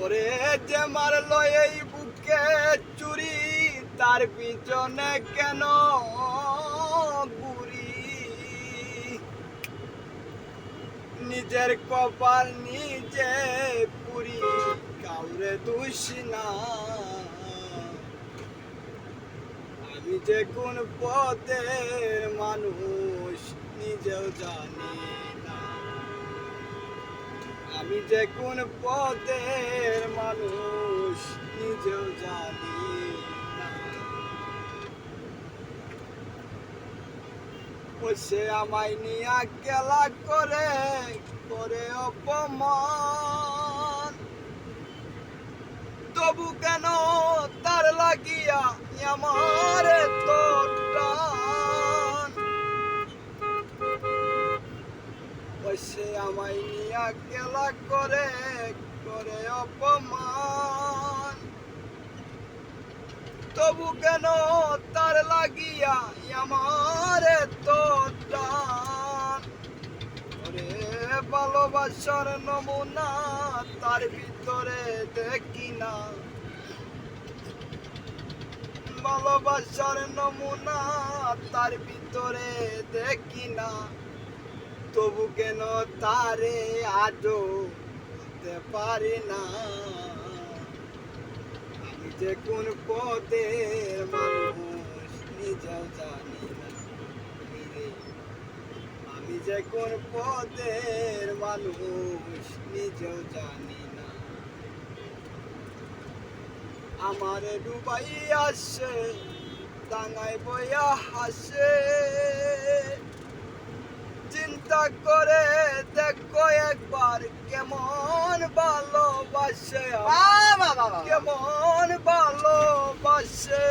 ওরে যে মারলো এই বুকে চুরি, তার পিছনে কেন ঘুরি? নিজের কপাল নিজে পুরি, কাউরে দোষী না। আমি যে কোন পদের মানুষ, নিজেও জানি আমি যে কোন পদের মানুষ, নিজেও জানি সে আমায় নিয়ে গেলা করে করে অপমান। তবু কেন তার লাগিয়া আমার আমায় নিয়ে গেলা করে করে অপমান। তবু কেন তার লাগিয়া আমার তো টান? ভালোবাসার নমুনা তার ভিতরে দেখি না। ভালোবাসার নমুনা তার ভিতরে দেখি না। তবু কেন তারে আজও বলতে পারি না? আমি যে কোন পদের মানুষ, নিজেও জানি না আমি যে কোন পদের মানুষ, নিজেও জানি না। আমার ডুবাই আসে, ডাঙায় বইয়া হাসে। চিন্তা করে দেখো একবার। কেমন ভালোবাসে কেমন ভালোবাসে।